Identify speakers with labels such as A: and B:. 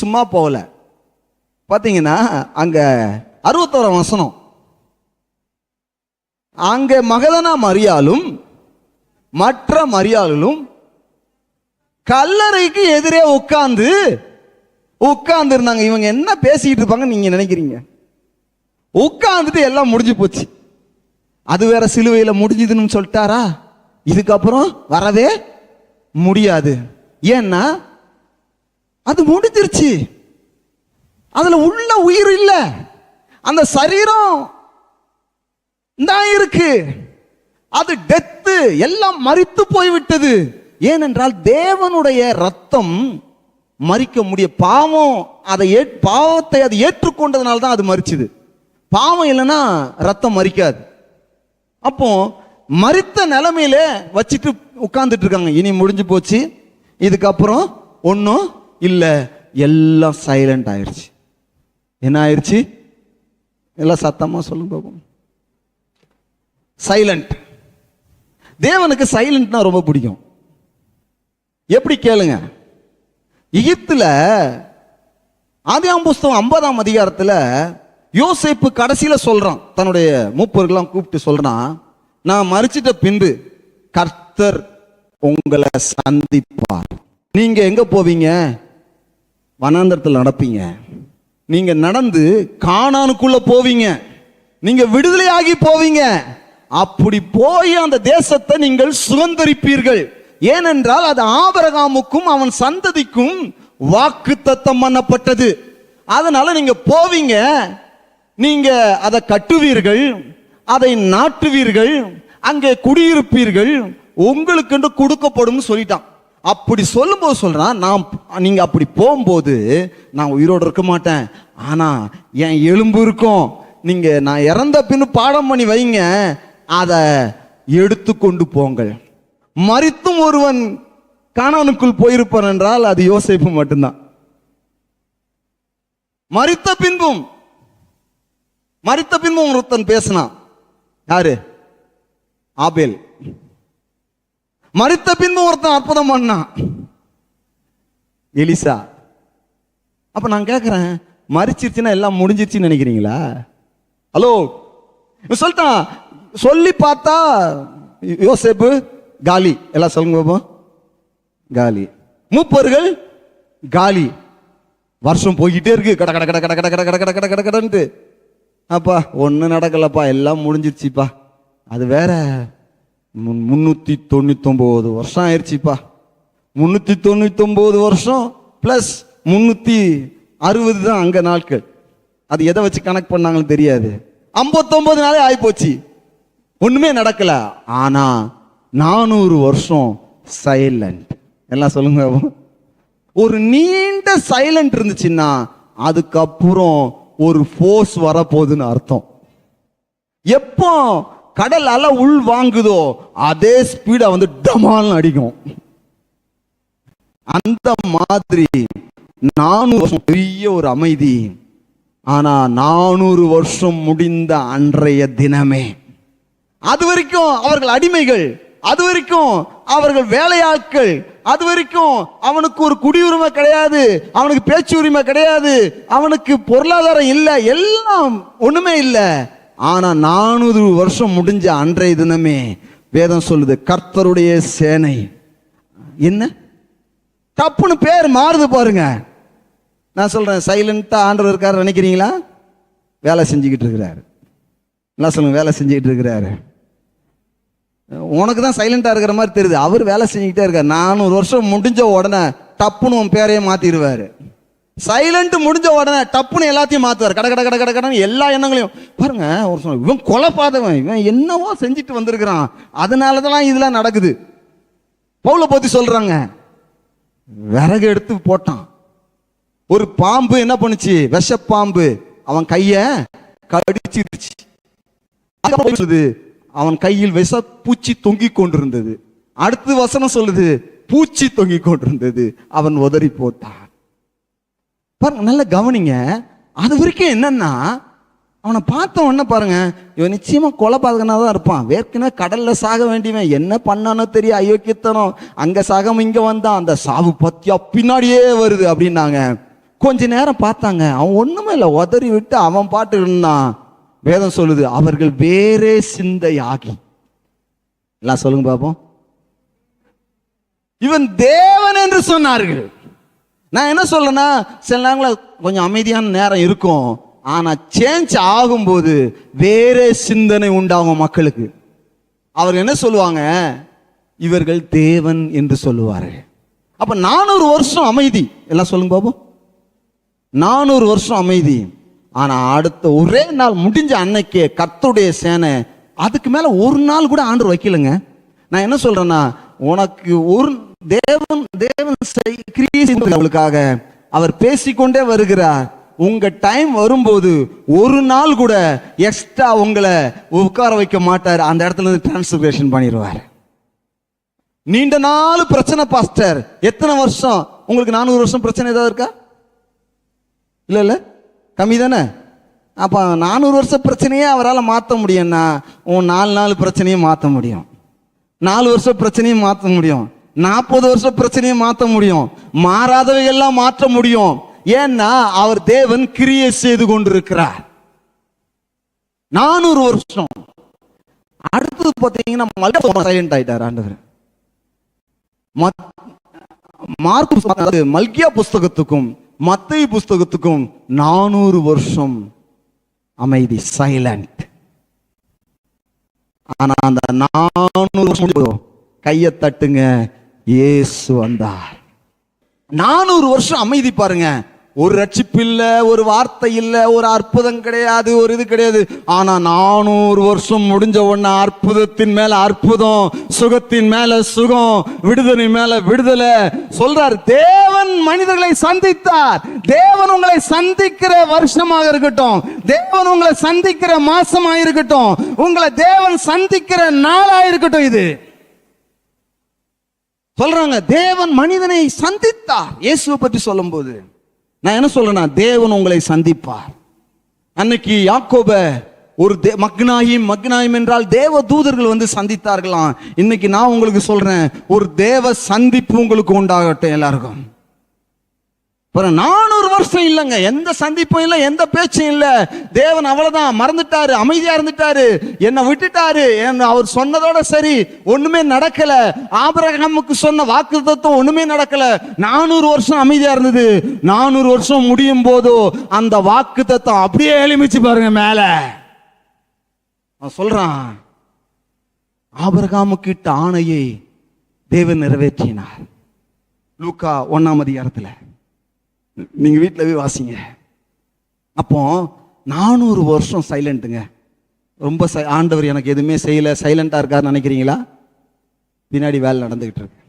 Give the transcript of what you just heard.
A: சும்மா போகல. பாத்தீங்கன்னா அங்க அறுபத்தோர வசனம். அங்க மகதனா மரியாலும் மற்ற மரியாளும் கல்லறைக்கு எதிரே உட்கார்ந்து உட்கார்ந்து இருந்தாங்க இவங்க என்ன பேசிக்கிட்டு இருப்பாங்க நீங்க நினைக்கிறீங்க? உட்கார்ந்துட்டு எல்லாம் முடிஞ்சு போச்சு. அது வேற சிலுவையில முடிஞ்சுதுன்னு சொல்லிட்டாரா? இதுக்கப்புறம் வரவே முடியாது. ஏன்னா அது முடிஞ்சிருச்சு அதில் உள்ள உயிர் இல்லை. அந்த சரீரம் தான் இருக்கு. அது டெத்து எல்லாம் மறித்து போய்விட்டது. ஏனென்றால் தேவனுடைய ரத்தம் மறிக்க முடிய பாவம் அதை ஏற்- பாவத்தை அது ஏற்றுக்கொண்டதுனால தான் அது மறிச்சுது பாவம் இல்லைன்னா ரத்தம் மறிக்காது அப்போ மறித்த நிலைமையில வச்சுட்டு உட்கார்ந்துட்டு இருக்காங்க. இனி முடிஞ்சு போச்சு. இதுக்கப்புறம் ஒன்றும் இல்லை எல்லாம் சைலண்ட் ஆயிடுச்சு என்ன ஆயிடுச்சு எல்லாம் சத்தமா சொல்லுங்க பார்ப்போம் சைலண்ட் தேவனுக்கு சைலண்ட்னா ரொம்ப பிடிக்கும். எப்படி கேளுங்க? எகிப்துல ஆதியாம் புஸ்தகம் ஐம்பதாம் அதிகாரத்துல யோசிப்பு கடைசியில சொல்றான். தன்னுடைய மூப்பர்கள்லாம் கூப்பிட்டு சொல்கிறான் நான் மறிச்சிட்ட பின்பு கர்த்தர் உங்களை சந்திப்பார். நீங்க எங்கே போவீங்க? வனாந்தரத்தில் நடப்பீங்க. நீங்க நடந்து காணானுக்குள்ளே போவீங்க. நீங்க விடுதலையாகி போவீங்க. அப்படி போய் அந்த தேசத்தை நீங்கள் சுதந்திரிப்பீர்கள். ஏனென்றால் அது ஆபரகாமுக்கும் அவன் சந்ததிக்கும் வாக்கு தத்தம் பண்ணப்பட்டது. அதனால நீங்க போவீங்க. நீங்க அதை கட்டுவீர்கள். அதை நாட்டுவீர்கள். அங்கே குடியிருப்பீர்கள். உங்களுக்கு கொடுக்கப்படும் சொல்லிட்டான். அப்படி சொல்லும்போது சொல்கிறான் நான் நீங்கள் அப்படி போகும்போது நான் உயிரோடு இருக்க மாட்டேன். ஆனால் என் எலும்பு இருக்கும். நீங்கள் நான் இறந்த பின்னு பாடம் பண்ணி வைங்க. அதை எடுத்து கொண்டு போங்கள். மறித்தும் ஒருவன் கணவனுக்குள் போயிருப்பான் என்றால் அது யோசிப்பு மட்டும்தான். மறித்த பின்பும் மறித்த பின்பும் ஒருத்தன் பேசினான். யாரு? ஆபேல். மரித்த பின்பு ஒருத்தன் அற்புதம் பண்ணான் எலிசா அப்ப நான் கேட்கிறேன் மறிச்சிருச்சுன்னா எல்லாம் முடிஞ்சிருச்சுன்னு நினைக்கிறீங்களா ஹலோ சொல்லிட்டான் சொல்லி பார்த்தா யோசேப்பு காலி எல்லாம் சொல்லுங்க பாப்போம் காலி மூப்பர்கள் காலி வருஷம் போய்கிட்டே இருக்கு கட கட கட கட கட கட கட கட கட கட கடன்ட்டு அப்பா ஒன்றும் நடக்கலப்பா எல்லாம் முடிஞ்சிருச்சுப்பா அது வேற முன்- முன்னூத்தி தொண்ணூத்தொன்பது வருஷம் ஆயிடுச்சுப்பா. முன்னூத்தி தொண்ணூத்தொன்பது வருஷம் பிளஸ் முன்னூத்தி அறுபது தான் அங்க நாட்கள். அது எதை வச்சு கணக்கு பண்ணாங்கன்னு தெரியாது. ஐம்பத்தொன்பது நாளே ஆகிப்போச்சு ஒண்ணுமே நடக்கல. ஆனா நானூறு வருஷம் சைலண்ட் எல்லாம் சொல்லுங்க ஒரு நீண்ட சைலண்ட் இருந்துச்சுன்னா அதுக்கப்புறம் ஒரு ஃபோர்ஸ் வரப்போகுதுன்னு அர்த்தம். எப்போ கடல் அலை உள் வாங்குதோ அதே ஸ்பீடை வந்து டமால்னு அடிக்கும். அந்த மாதிரி நானூறு வருஷம் பெரிய ஒரு அமைதி. ஆனா நானூறு வருஷம் முடிந்த அன்றைய தினமே அது வரைக்கும் அவர்கள் அடிமைகள் அது வரைக்கும் அவர்கள் வேலையாட்கள் அது வரைக்கும் அவனுக்கு ஒரு குடியுரிமை கிடையாது அவனுக்கு பேச்சு உரிமை கிடையாது அவனுக்கு பொருளாதாரம் இல்லை எல்லாம் ஒண்ணுமே இல்லை. ஆனால் நானூறு வருஷம் முடிஞ்ச அன்றைய தினமே வேதம் சொல்லுது கர்த்தருடைய சேனை. என்ன? தப்புன்னு பேர் மாறுது பாருங்க. நான் சொல்கிறேன் சைலண்ட்டாக ஆண்டவர் இருக்கார் நினைக்கிறீங்களா? வேலை செஞ்சுக்கிட்டு இருக்கிறாரு. என்ன சொல்லுங்க வேலை செஞ்சுக்கிட்டு இருக்கிறாரு. உனக்கு தான் சைலண்டாக இருக்கிற மாதிரி தெரியுது. அவர் வேலை செஞ்சுக்கிட்டே இருக்கார். நானூறு வருஷம் முடிஞ்ச உடனே டப்புன்னு உன் பேரையே மாற்றிடுவார் சைலண்ட் முடிஞ்ச உடனே டப்புன்னு எல்லாத்தையும் மாற்றுவார் கட கட கட கட கடன்னு எல்லா எண்ணங்களையும். பாருங்க ஒரு சொன்ன இவன் கொலை இவன் என்னவோ செஞ்சுட்டு வந்திருக்கிறான். அதனால தான் இதெல்லாம் நடக்குது. பவுலை பற்றி சொல்கிறாங்க விறகு எடுத்து போட்டான். ஒரு பாம்பு என்ன பண்ணுச்சு? விஷப்பாம்பு. அவன் கைய கடிச்சிருச்சு. சொல்லுது அவன் கையில் விஷ பூச்சி தொங்கிக் கொண்டிருந்தது. அடுத்து வசனம் சொல்லுது பூச்சி தொங்கிக் கொண்டிருந்தது. அவன் உதறி போட்டான். பாருங்க நல்ல கவனிங்க. அது வரைக்கும் என்னன்னா அவனை பார்த்த உடனே பாருங்க இவன் நிச்சயமா கொலை பாதகனா தான் இருப்பான். ஏற்கனவே கடல்ல சாக வேண்டியவன். என்ன பண்ணானோ தெரியும் அயோக்கியத்தனம். அங்க சாகம் இங்க வந்தான். அந்த சாவு பத்தியா பின்னாடியே வருது அப்படின்னாங்க. கொஞ்ச நேரம் பார்த்தாங்க. அவன் ஒண்ணுமே இல்லை. உதறி விட்டு அவன் பாட்டு இருந்தான் வேதம் சொல்லுது அவர்கள் வேறே சிந்தையாகி. எல்லாம் சொல்லுங்க பாப்போம். இவன் தேவன் என்று சொன்னார்கள். நான் என்ன சொல்றேன்னா சில நேரங்களில் கொஞ்சம் அமைதியான நேரம் இருக்கும். ஆனால் சேஞ்ச் ஆகும்போது வேறே சிந்தனை உண்டாகும் மக்களுக்கு. அவர் என்ன சொல்லுவாங்க? இவர்கள் தேவன் என்று சொல்லுவார்கள். அப்போ நானூறு வருஷம் அமைதி. எல்லாம் சொல்லுங்க பாபு. நானூறு வருஷம் அமைதி. ஆனால் அடுத்த ஒரே நாள் முடிஞ்ச அன்னைக்கே கத்துடைய சேனை அதுக்கு மேலே ஒரு நாள் கூட ஆண்டு வைக்கலங்க. நான் என்ன சொல்கிறேன்னா உனக்கு ஒரு தேவன் தேவன் செய்- அவர் பேசிக்கொண்டே வருகிறார். உங்க டைம் வரும்போது ஒரு நாள் கூட எக்ஸ்ட்ரா உங்களை உட்கார வைக்க மாட்டார். அந்த இடத்துல இருந்து டிரான்ஸ்பரேஷன் பண்ணிடுவார். நீண்ட நாள் பிரச்சனை பாஸ்டர் எத்தனை வருஷம்? உங்களுக்கு நானூறு வருஷம் பிரச்சனை ஏதாவது இருக்கா? இல்லை இல்லை. கம்மி தானே? அப்போ நானூறு வருஷம் பிரச்சனையே அவரால் மாற்ற முடியும்னா உன் நாலு நாள் பிரச்சனையும் மாற்ற முடியும். நாலு வருஷம் பிரச்சனையும் மாற்ற முடியும். நாற்பது வருஷம் பிரச்சனையை மாற்ற முடியும். மாறாதவையெல்லாம் மாற்ற முடியும். ஏன்னா அவர் தேவன் கிரியை செய்து கொண்டிருக்கிறார். நானூறு வருஷம். அடுத்தது பார்த்தீங்கன்னா சைலண்ட் ஆயிட்டார் ஆண்டவர். மத்- மல்கியா புஸ்தகத்துக்கும் மத்தை புஸ்தகத்துக்கும் நானூறு வருஷம் அமைதி சைலண்ட் ஆனா அந்த நானூறு வருஷம் கையை தட்டுங்க இயேசு வந்தார். நானூறு வருஷம் அமைதி பாருங்க. ஒரு ரட்சிப்பு இல்லை ஒரு வார்த்தை இல்லை ஒரு அற்புதம் கிடையாது ஒரு இது கிடையாது. ஆனா நானூறு வருஷம் முடிஞ்ச உடனே அற்புதத்தின் மேல அற்புதம் சுகத்தின் மேல சுகம் விடுதலை மேல விடுதலை. சொல்றார் தேவன் மனிதர்களை சந்தித்தார். தேவன் உங்களை சந்திக்கிற வருஷமாக இருக்கட்டும். தேவன் உங்களை சந்திக்கிற மாசமாக இருக்கட்டும். உங்களை தேவன் சந்திக்கிற நாளாக இருக்கட்டும் இது. சொல்றாங்க தேவன் மனிதனை சந்தித்தார். இயேசுவை பற்றி சொல்லும்போது நான் என்ன சொல்றேன்னா தேவன் உங்களை சந்திப்பார். அன்னைக்கு யாக்கோப ஒரு தே மக்னாயிம் மக்னாயிம் என்றால் தேவ தூதர்கள் வந்து சந்தித்தார்களாம். இன்னைக்கு நான் உங்களுக்கு சொல்றேன் ஒரு தேவ சந்திப்பு உங்களுக்கு உண்டாகட்டும் எல்லாருக்கும். நானும் நானூறு வருஷம் இல்லைங்க. எந்த சந்திப்பும் இல்லை எந்த பேச்சும் இல்லை. தேவன் அவ்வளோதான் மறந்துட்டாரு அமைதியாக இருந்துட்டாரு. என்னை விட்டுட்டாரு. என்ன அவர் சொன்னதோட சரி ஒன்றுமே நடக்கல. ஆபரகமுக்கு சொன்ன வாக்கு தத்துவம் ஒண்ணுமே நடக்கல. நானூறு வருஷம் அமைதியாக இருந்தது. நானூறு வருஷம் முடியும் போதோ அந்த வாக்கு தத்துவம் அப்படியே எளிமிச்சு பாருங்க மேலே. அவன் சொல்றான் ஆபிரகாமுக்கு இட்ட ஆணையை தேவன் நிறைவேற்றினார். லூக்கா ஒன்னாம் அதிகாரத்துல. நீங்கள் வீட்டில் போய் வாசிங்க. அப்போ நானூறு வருஷம் சைலண்ட்டுங்க ரொம்ப சை- ஆண்டவர் எனக்கு எதுவுமே செய்யலை. சைலண்ட்டாக இருக்காருன்னு நினைக்கிறீங்களா? பின்னாடி வேலை நடந்துக்கிட்டு இருக்கு.